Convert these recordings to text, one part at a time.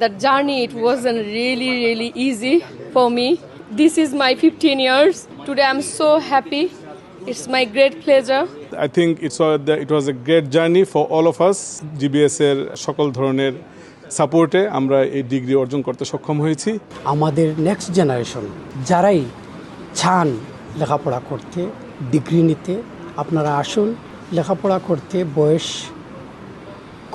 that journey it wasn't really really easy for me this is my 15 years today i'm so happy it's my great pleasure I think it's a, it was a great journey for all of us GBS এর সকল ধরনের সাপোর্টে আমরা এই degree অর্জন করতে সক্ষম হয়েছি আমাদের নেক্সট জেনারেশন যারাই চান লেখাপড়া করতে ডিগ্রি নিতে আপনারা আসুন লেখাপড়া করতে বয়স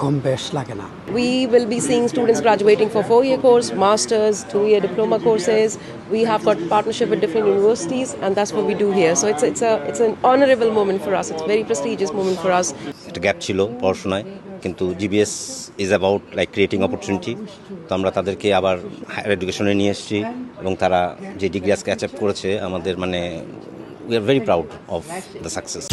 কম বেশ লাগে না। We will be seeing students graduating for four year course masters two year diploma courses we have got partnership with different universities and that's what we do here so it's it's it's an honourable moment for us it's very prestigious moment for us একটা gap ছিল পড়াশোনায় কিন্তু GBS is about like creating opportunity তো আমরা তাদেরকে আবার higher এডুকেশনে নিয়ে এসেছি এবং তারা যে ডিগ্রি আজকে অ্যাচিভ করেছে আমাদের মানে we are very proud of the success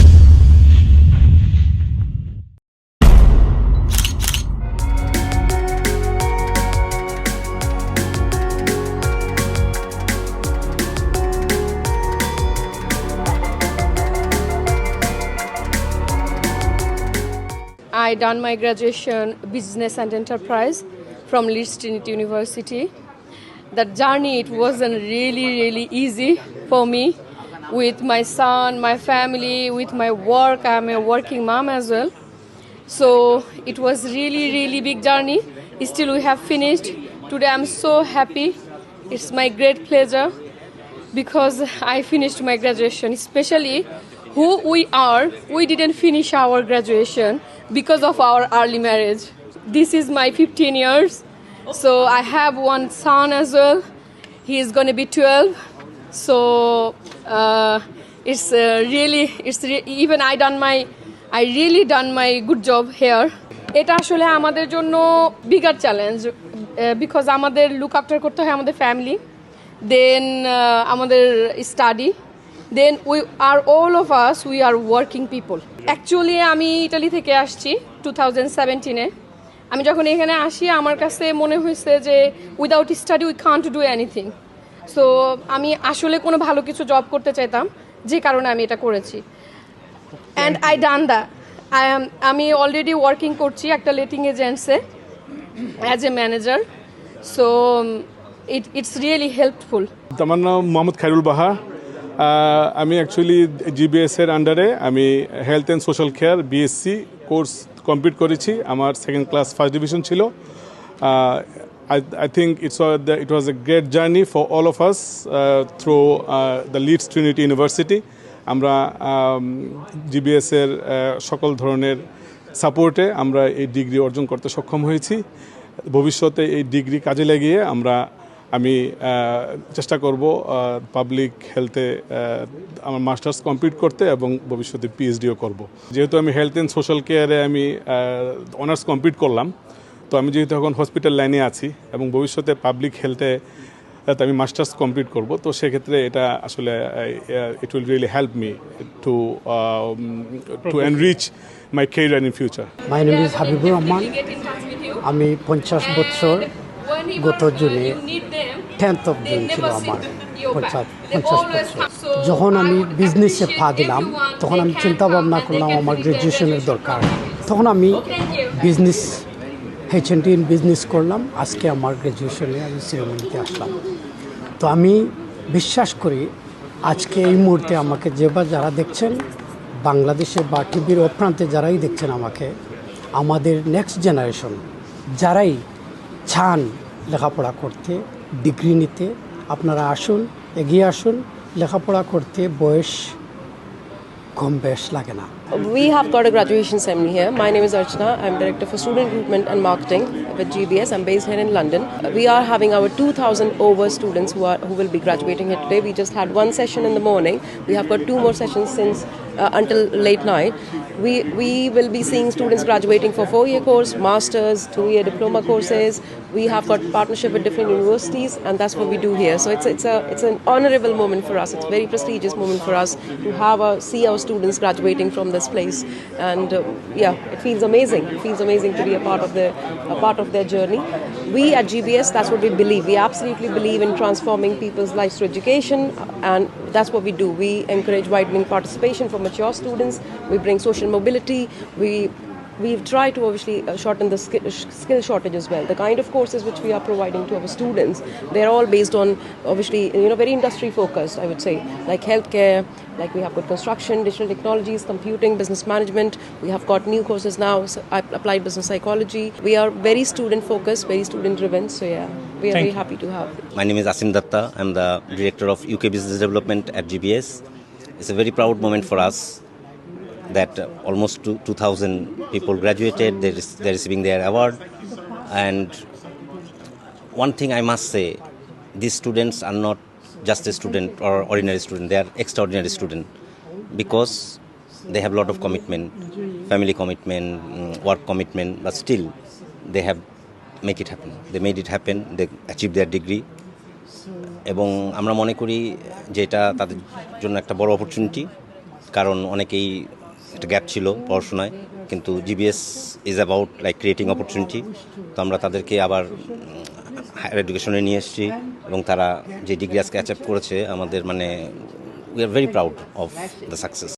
I done my graduation business and enterprise from Leeds Trinity University. That journey it wasn't really really easy for me with my son, my family, with my work. I'm a working mom as well. So it was really really big journey. Still we have finished. Today I'm so happy. It's my great pleasure because I finished my graduation, especially who we are. We didn't finish our graduation because of our early marriage. This is my 15 years. So I have one son as well. He is going to be 12. So uh, it's uh, really, it's re- even I done my, I really done my good job here. এটা আসলে আমাদের জন্য bigger challenge because আমাদের look after করতে হয় আমাদের family then আমাদের study then we are all of us we are working people actually আমি ইটালি থেকে আসছি টু থাউজেন্ড সেভেন্টিনে আমি যখন এখানে আসি আমার কাছে মনে হয়েছে যে without study we can't do anything so আমি আসলে কোনো ভালো কিছু জব করতে চাইতাম যে কারণে আমি এটা করেছি। And I done the I am আমি অলরেডি ওয়ার্কিং করছি একটা letting এজেন্টসে as a manager so it it's really helpful আমার নাম মোহাম্মদ খাইরুল বাহা। আমি অ্যাকচুয়ালি জিবিএস এর আন্ডারে আমি health and social care BSc course complete করেছি। আমার সেকেন্ড ক্লাস ফার্স্ট ডিভিশন ছিল। I think it's it was a great journey for all of us through the Leeds Trinity University আমরা জিবিএস এর আহ, সকল ধরনের সাপোর্টে আমরা এই ডিগ্রি অর্জন করতে সক্ষম হয়েছি। ভবিষ্যতে এই ডিগ্রি কাজে লাগিয়ে আমরা আমি চেষ্টা করব পাবলিক হেলথে আমার মাস্টার্স কমপ্লিট করতে এবং ভবিষ্যতে পিএইচডিও করব। যেহেতু আমি হেলথ অ্যান্ড সোশ্যাল কেয়ারে আমি অনার্স কমপ্লিট করলাম তো আমি যেহেতু এখন হসপিটাল লাইনে আছি এবং ভবিষ্যতে পাবলিক হেলথে আমি মাস্টার্স কমপ্লিট করব তো সেক্ষেত্রে এটা আসলে it will really help me to to enrich my career in future my name is Habibur Rahman আমি পঞ্চাশ বছর গত জুনে টেন্থ অফ জুন ছিল আমার পঞ্চাশ পঞ্চাশ বছর। যখন আমি বিজনেসে পা দিলাম তখন আমি চিন্তা ভাবনা করলাম আমার গ্র্যাজুয়েশনের দরকার। তখন আমি business H N in business করলাম আজকে আমার গ্র্যাজুয়েশনে আমি সিরেমনিতে আসলাম। তো আমি বিশ্বাস করি আজকে এই মুহূর্তে আমাকে যে বা যারা দেখছেন বাংলাদেশে বা টিভির অপ্রান্তে যারাই দেখছেন আমাকে আমাদের নেক্সট জেনারেশন যারাই চান লেখাপড়া করতে ডিগ্রি নিতে আপনারা আসুন এগিয়ে আসুন লেখাপড়া করতে বয়স কম বেশ লাগে না We have got a graduation ceremony here. My name is Archana. I'm Director for Student Recruitment and Marketing with GBS. I'm based here in London. We are having our 2,000 over students who are who will be graduating here today. We just had one session in the morning. We have got two more sessions since uh, until late night. We we will be seeing students graduating for four-year course, masters, two-year diploma courses. We have got partnership with different universities, and that's what we do here. So it's it's a it's an honorable moment for us. It's a very prestigious moment for us to have a, see our students graduating from this place, and uh, yeah, it feels amazing. It feels amazing to be a part of the a part of their journey. We at GBS, that's what we believe. We absolutely believe in transforming people's lives through education, and that's what we do. We encourage widening participation for mature students. We bring social mobility. We we've tried to obviously uh, shorten the skill, skill shortage as well. The kind of courses which we are providing to our students, they're all based on obviously you know very industry focused. I would say like healthcare, like we have got construction, digital technologies, computing, business management. We have got new courses now, so applied business psychology. We are very student focused, very student driven. So yeah, we are Thank very you. happy to have. My name is Asim Datta. I'm the director of UK Business Development at GBS. It's a very proud moment for us that uh, almost 2,000 people graduated. They're, they're receiving their award. And one thing I must say, these students are not just a student or ordinary student. They are extraordinary student because they have a lot of commitment, family commitment, mm, work commitment, but still they have make it happen. They made it happen. They achieved their degree. এবং আমরা মনে করি যে এটা তাদের জন্য একটা বড় অপরচুনিটি কারণ অনেকেই একটা গ্যাপ ছিল পড়াশোনায়, কিন্তু GBS is about like creating opportunity তো আমরা তাদেরকে আবার হায়ার এডুকেশনে নিয়ে এসেছি এবং তারা যে ডিগ্রি আজকে অ্যাচিভ করেছে, আমাদের মানে we are very proud of the success